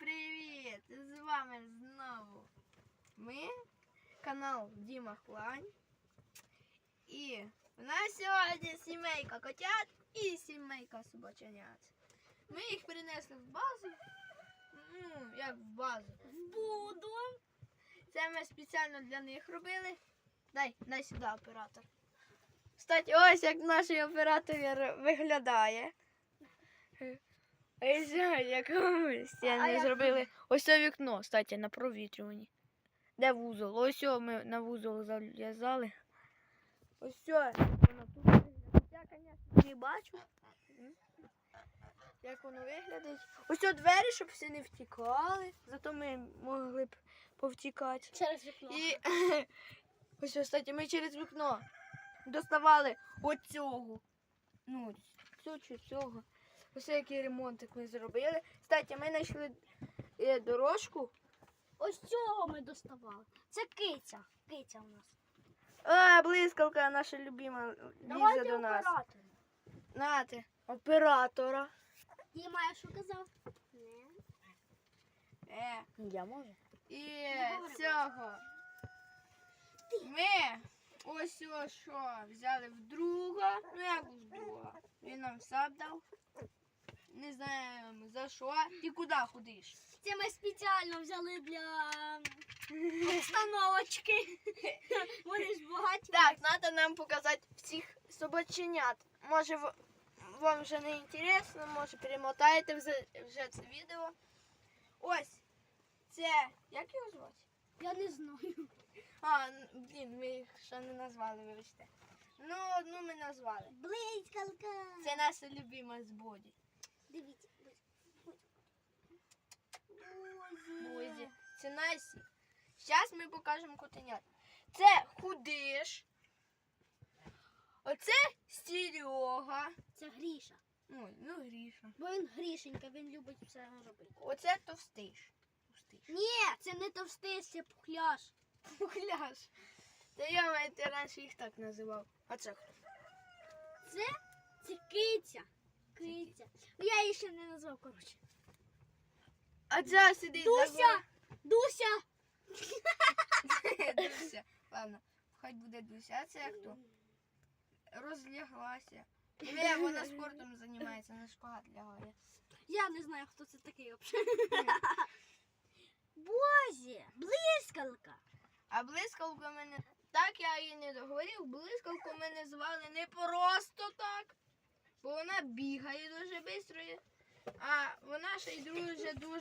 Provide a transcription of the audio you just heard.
привіт! З вами знову ми, канал Діма Хлань. І у нас сьогодні сімейка котят і сімейка собаченят. Ми їх принесли в базу. Ну, як в базу. В буду. Це ми спеціально для них робили. Дай, дай сюди оператор. Кстати, ось як наш оператор виглядає. Ось як ми А стіни як зробили. Ось це вікно, кстати, на провітрюванні. Де вузол? Ось ми на вузол зав'язали. Ось все, воно тут виглядає. Я, звісно, не бачу. Як воно виглядає. Ось о двері, щоб всі не втікали. Зато ми могли б повтікати. Через вікно. І ось, кстати, ми через вікно доставали оцього. Ну, цю чи цього. Ось який ремонтик ми зробили. Кстати, ми знайшли е, дорожку. Ось цього ми доставали. Це киця. Киця у нас. А, блискалка наша любима лізе до нас. оператора. Нате, оператора. Діма, я що казав? Не. Е, Я можу. і цього. Ми ось ось що взяли в друга. Ну як в друга. Він нам все дав. Знаємо за що. Ти куди ходиш? Це ми спеціально взяли для установочки. Вони ж багаті. Так, треба нам показати всіх собаченят. Може, вам вже не інтересно, може перемотаєте вже, це відео. Ось. Це. Як його звати? Я не знаю. А, блін, ми їх ще не назвали, вибачте. Ну, одну ми назвали. Блискалка. Це наша любима з Боді. Дивіться. Бозі. Це Насі. Зараз ми покажемо котенят. Це худиш. Оце Серега. Це Гріша. Ой, ну Гріша. Бо він грішенька, він любить все робити. Оце товстиш. Товстиш. Ні, це не товстий, це пухляш. Пухляш. Та я ти раніше їх так називав. А це хто? Це, це киця. Киця. Ну, Я її ще не назвав, коротше. А це сидить Дуся! Дуся! Дуся. Ладно, хай буде Дуся. А це хто? Розляглася. Диви, вона спортом займається, на шпагат лягає. Я не знаю, хто це такий взагалі. Бозі! Блискалка! А блискавку мене. Так я її не договорив. Блискавку мене звали не просто так. Бо вона бігає дуже швидко. А вона ще й дуже дуже